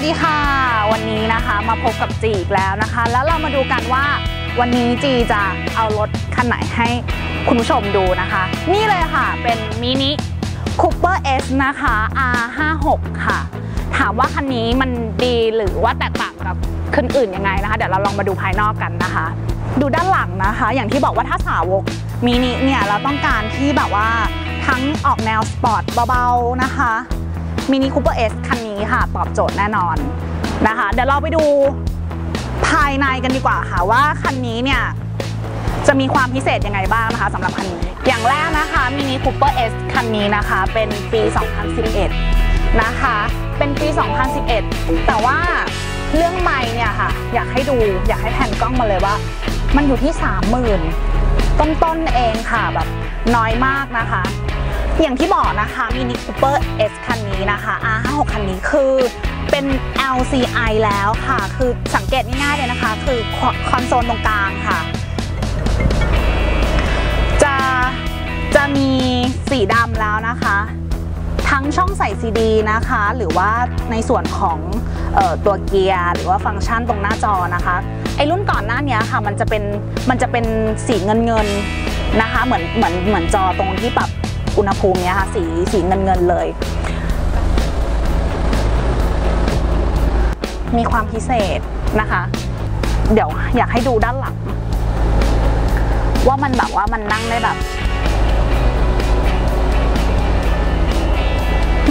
วัสดีค่ะ วันนี้นะคะมาพบกับจีอีกแล้วนะคะ แล้วเรามาดูกันว่าวันนี้จีจะเอารถคันไหนให้คุณผู้ชมดูนะคะ นี่เลยค่ะเป็นมินิคูเปอร์ S นะคะ R56 ค่ะ ถามว่าคันนี้มันดีหรือว่าแตกต่างกับคันอื่นยังไงนะคะ เดี๋ยวเราลองมาดูภายนอกกันนะคะ ดูด้านหลังนะคะ อย่างที่บอกว่าถ้าสาวกมินิเนี่ยเราต้องการที่แบบว่าทั้งออกแนวสปอร์ตเบาๆนะคะ มินิคูเปอร์เอสคันนี้ค่ะตอบโจทย์แน่นอนนะคะ เดี๋ยวเราไปดูภายในกันดีกว่าค่ะว่าคันนี้เนี่ยจะมีความพิเศษยังไงบ้างนะคะสำหรับคันนี้ อย่างแรกนะคะมินิคูเปอร์เอสคันนี้นะคะเป็นปี 2011 นะคะ เป็นปี 2011 แต่ว่าเรื่องไม้เนี่ยค่ะ อยากให้ดูอยากให้แผ่นกล้องมาเลยว่า มันอยู่ที่ 30,000 ต้นๆเองค่ะแบบน้อยมากนะคะ อย่างที่บอกนะคะมินิคูเปอร์ S คันนี้นะคะ R56 คันนี้คือเป็น LCI แล้วค่ะ คือสังเกตง่ายๆเลยนะคะ คือคอนโซลตรงกลางค่ะ จะจะมีสีดำแล้วนะคะ ทั้งช่องใส่ซีดีนะคะ หรือว่าในส่วนของออตัวเกียร์หรือว่าฟังก์ชันตรงหน้าจอนะคะไอรุ่นก่อนหน้านี้ค่ะ มันจะเป็นมันจะเป็นสีเงินเงินนะคะ เหมือนเหมือนเหมือนจอตรงที่ปรับ อุณหภูมิเนี้ยค่ะสีสีเงินเงินเลย มีความพิเศษนะคะ เดี๋ยวอยากให้ดูด้านหลัง ว่ามันแบบว่ามันนั่งได้แบบ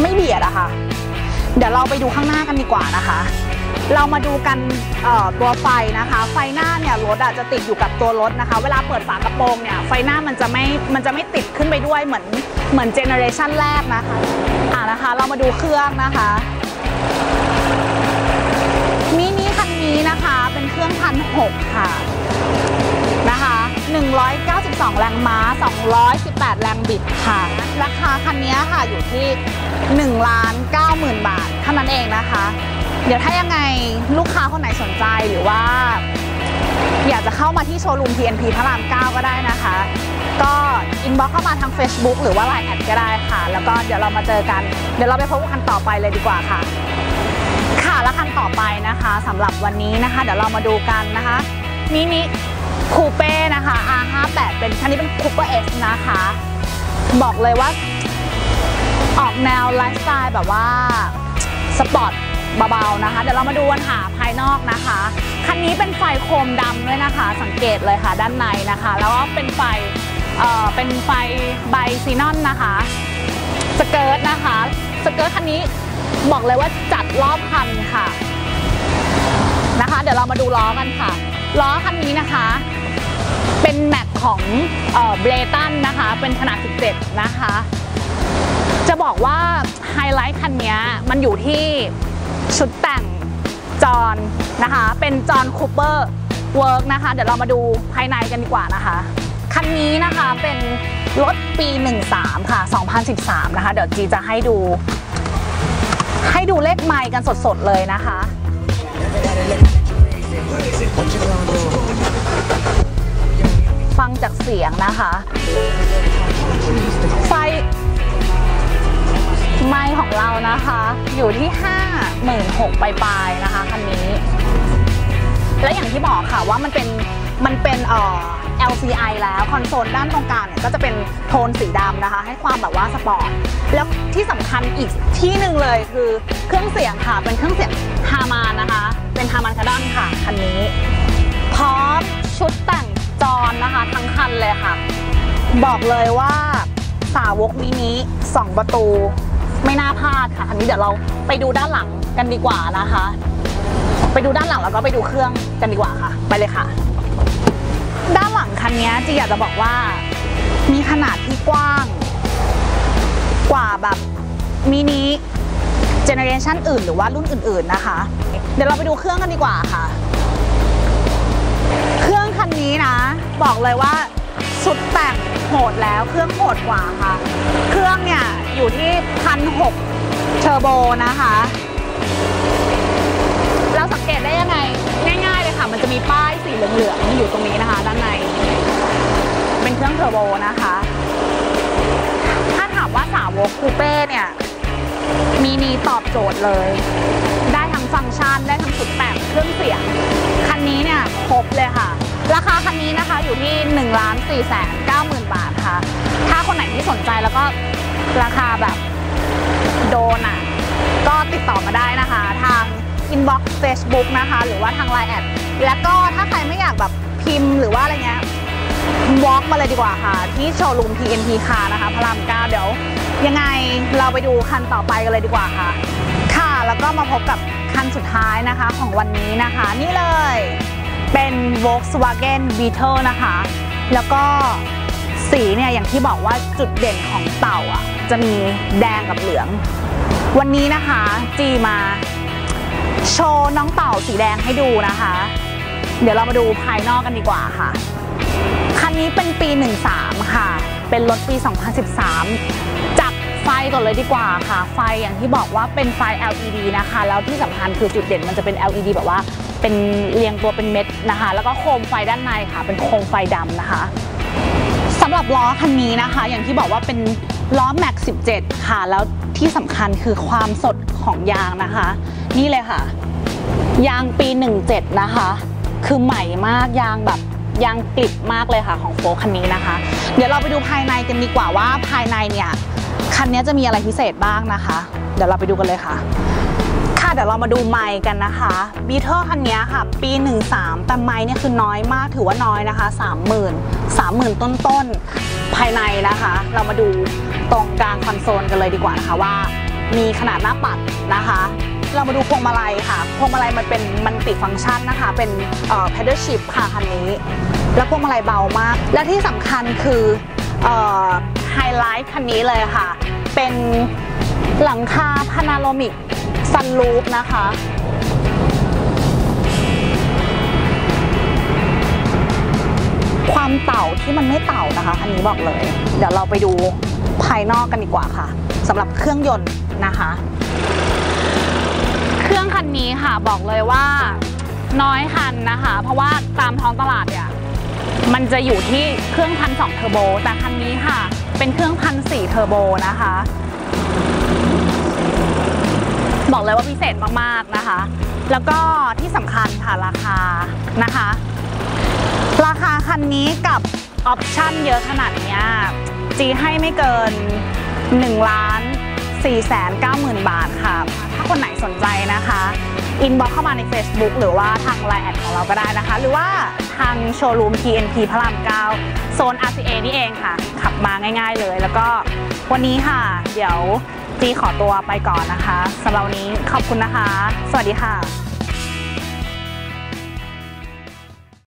ไม่เบียดอะค่ะ เดี๋ยวเราไปดูข้างหน้ากันดีกว่านะคะเรามาดูกันตัวไฟนะคะ ไฟหน้าเนี่ยรถอะจะติดอยู่กับตัวรถนะคะ เวลาเปิดฝากระโปรงเนี่ยไฟหน้ามันจะไม่มันจะไม่ติดขึ้นไปด้วยเหมือน เหมือนเจเนอเรชันแรกนะคะอ่านะคะเรามาดูเครื่องนะคะมินิคันนี้นะคะเป็นเครื่องพันหกค่ะนะคะ192 แรงม้า 218 แรงบิดค่ะ ราคาคันนี้ค่ะอยู่ที่ 1 ล้าน 90,000 บาทเท่านั้นเองนะคะ เดี๋ยวถ้ายังไงลูกค้าคนไหนสนใจหรือว่า อยากจะเข้ามาที่โชว์รูม TNP พระราม 9 ก็ได้นะคะ ก็อินบ็อกเข้ามาทาง Facebook หรือว่า Line แอดก็ได้ค่ะ แล้วก็เดี๋ยวเรามาเจอกัน เดี๋ยวเราไปพบกันคันต่อไปเลยดีกว่าค่ะ ค่ะแล้วคันต่อไปนะคะสำหรับวันนี้นะคะ เดี๋ยวเรามาดูกันนะคะมินิคูเป้นะคะ R58 เป็นคันนี้เป็นคูเปอร์ S นะคะ บอกเลยว่า ออกแนวไลฟ์สไตล์แบบว่า สปอร์ตเบาๆนะคะ เดี๋ยวเรามาดูกันค่ะภายนอกนะคะ คันนี้เป็นไฟโคมดำด้วยนะคะ สังเกตเลยค่ะด้านในนะคะ แล้วก็เป็นไฟ เป็นไฟไบซีนอนนะคะ สเกิร์ตนะคะ สเกิร์ตคันนี้บอกเลยว่าจัดรอบคันค่ะนะคะ เดี๋ยวเรามาดูล้อกันค่ะ ล้อคันนี้นะคะ เป็นแม็กของเบรตันนะคะ เป็นขนาด 17 นะคะ จะบอกว่าไฮไลท์คันนี้มันอยู่ที่ชุดแต่งจอนนะคะ เป็นจอนคูเปอร์เวิร์กนะคะ เดี๋ยวเรามาดูภายในกันดีกว่านะคะ คันนี้นะคะเป็นรถปี 13 ค่ะ 2013 นะคะ เดี๋ยวจีจะให้ดู ให้ดูเลขไมล์กันสดๆเลยนะคะ ฟังจากเสียงนะคะ ไฟไมล์ของเรานะคะ อยู่ที่ 56,000ปลายๆนะคะคันนี้ และอย่างที่บอกค่ะว่ามันเป็นมันเป็นเอ่อ LCI แล้วคอนโซลด้านตรงกลางเนี่ยก็จะเป็นโทนสีดำนะคะ ให้ความแบบว่าสปอร์ตแล้วที่สำคัญอีกที่หนึ่งเลยคือเครื่องเสียงค่ะ เป็นเครื่องเสียงฮามานนะคะ เป็นฮามันคาดอนค่ะคันนี้พร้อมชุดแต่งจอนนะคะ ทั้งคันเลยค่ะ บอกเลยว่าสาวกมินิ2ประตู ไม่น่าพลาดค่ะคันนี้เดี๋ยวเราไปดูด้านหลังกันดีกว่านะคะ ไปดูด้านหลังแล้วก็ไปดูเครื่องกันดีกว่าค่ะ ไปเลยค่ะ ด้านหลังคันนี้จีอยากจะบอกว่า มีขนาดที่กว้าง กว่าแบบมินิเจเนอเรชันอื่นหรือว่ารุ่นอื่น ๆนะคะ เดี๋ยวเราไปดูเครื่องกันดีกว่าค่ะ เครื่องคันนี้นะ บอกเลยว่าสุดแต่งโหดแล้วเครื่องโหดกว่าค่ะ เครื่องเนี่ยอยู่ที่พันหกเทอร์โบนะคะ เหลืองๆอยู่ตรงนี้นะคะ ด้านใน เป็นเครื่องเทอร์โบนะคะ ถ้าถามว่าสาวกคูเป้เนี่ย มีนีตอบโจทย์เลย ได้ทั้งทั้งฟังก์ชันได้ทั้งสุดแต่งเครื่องเสียง คันนี้เนี่ยครบเลยค่ะ ราคาคันนี้นะคะอยู่ที่1นึ่งล้านสี่แสนเก้าหมื่นบาทค่ะ ถ้าคนไหนที่สนใจแล้วก็ราคาแบบโดนอะ ก็ติดต่อมาได้นะคะทาง inbox Facebook นะคะ หรือว่าทาง Line แอดแล้วก็ถ้าใครไม่อยากแบบพิมพ์หรือว่าอะไรเงี้ยวอล์กมาเลยดีกว่าค่ะ ที่โชว์รูม TNT คานะคะพระรามเก้าเดี๋ยว ยังไงเราไปดูคันต่อไปกันเลยดีกว่าค่ะ ค่ะแล้วก็มาพบกับคันสุดท้ายนะคะของวันนี้นะคะ นี่เลยเป็น Volkswagen Beetle นะคะ แล้วก็สีเนี่ยอย่างที่บอกว่าจุดเด่นของเต่าอะจะมีแดงกับเหลือง วันนี้นะคะจีมา โชว์น้องเต่าสีแดงให้ดูนะคะ เดี๋ยวเรามาดูภายนอกกันดีกว่าค่ะ คันนี้เป็นปี 13 ค่ะ เป็นรถปี 2013 จับไฟก่อนเลยดีกว่าค่ะ ไฟอย่างที่บอกว่าเป็นไฟ LED นะคะ แล้วที่สำคัญคือจุดเด่นมันจะเป็น LED แบบว่าเป็นเรียงตัวเป็นเม็ดนะคะ แล้วก็โคมไฟด้านในค่ะ เป็นโคมไฟดำนะคะสำหรับล้อคันนี้นะคะ อย่างที่บอกว่าเป็นล้อ Max 17 ค่ะ แล้วที่สำคัญคือความสดของยางนะคะ นี่เลยค่ะ ยางปี 17 นะคะ คือใหม่มากยางแบบยางกริบมากเลยค่ะของโฟล์คันนี้นะคะ เดี๋ยวเราไปดูภายในกันดีกว่าว่าภายในเนี่ยคันนี้จะมีอะไรพิเศษบ้างนะคะ เดี๋ยวเราไปดูกันเลยค่ะ ค่ะเดี๋ยวเรามาดูไมค์กันนะคะบีเทอร์คันนี้ค่ะ ปี 13 แต่ไมค์เนี่ยคือน้อยมากถือว่าน้อยนะคะ 30,000 30,000 ต้นๆ ภายในนะคะ เรามาดูตรงกลางคอนโซลกันเลยดีกว่านะคะว่า มีขนาดหน้าปัดนะคะ เรามาดูพวงมาลัยค่ะ พวงมาลัยมันเป็นมันติฟังก์ชันนะคะ เป็นเอ่อ pedal shift ค่ะคันนี้ แล้วพวงมาลัยเบามาก และที่สำคัญคือไฮไลท์คันนี้เลยค่ะ เป็นหลังคาพานาโรมิกซันรูฟนะคะ ความเต่าที่มันไม่เต่านะคะคันนี้บอกเลย เดี๋ยวเราไปดูภายนอกกันดีกว่าค่ะสำหรับเครื่องยนต์นะคะ คันนี้ค่ะบอกเลยว่าน้อยคันนะคะ เพราะว่าตามท้องตลาดเนี่ยมันจะอยู่ที่เครื่องพันสองเทอร์โบ แต่คันนี้ค่ะ เป็นเครื่องพันสี่เทอร์โบนะคะ บอกเลยว่าพิเศษมากๆนะคะ แล้วก็ที่สำคัญค่ะราคานะคะ ราคาคันนี้กับออปชั่นเยอะขนาดนี้จีให้ไม่เกิน1ล้าน4แสน9หมื่นบาทค่ะ ถ้าคนไหนสนใจนะคะอินบ็อกเข้ามาใน Facebook หรือว่าทาง Line แอดของเราก็ได้นะคะ หรือว่าทางโชว์รูม TNT พระราม9โซน RCA นี่เองค่ะ ขับมาง่ายๆเลย แล้วก็วันนี้ค่ะ เดี๋ยวจีขอตัวไปก่อนนะคะสำหรับวันนี้ขอบคุณนะคะ สวัสดีค่ะ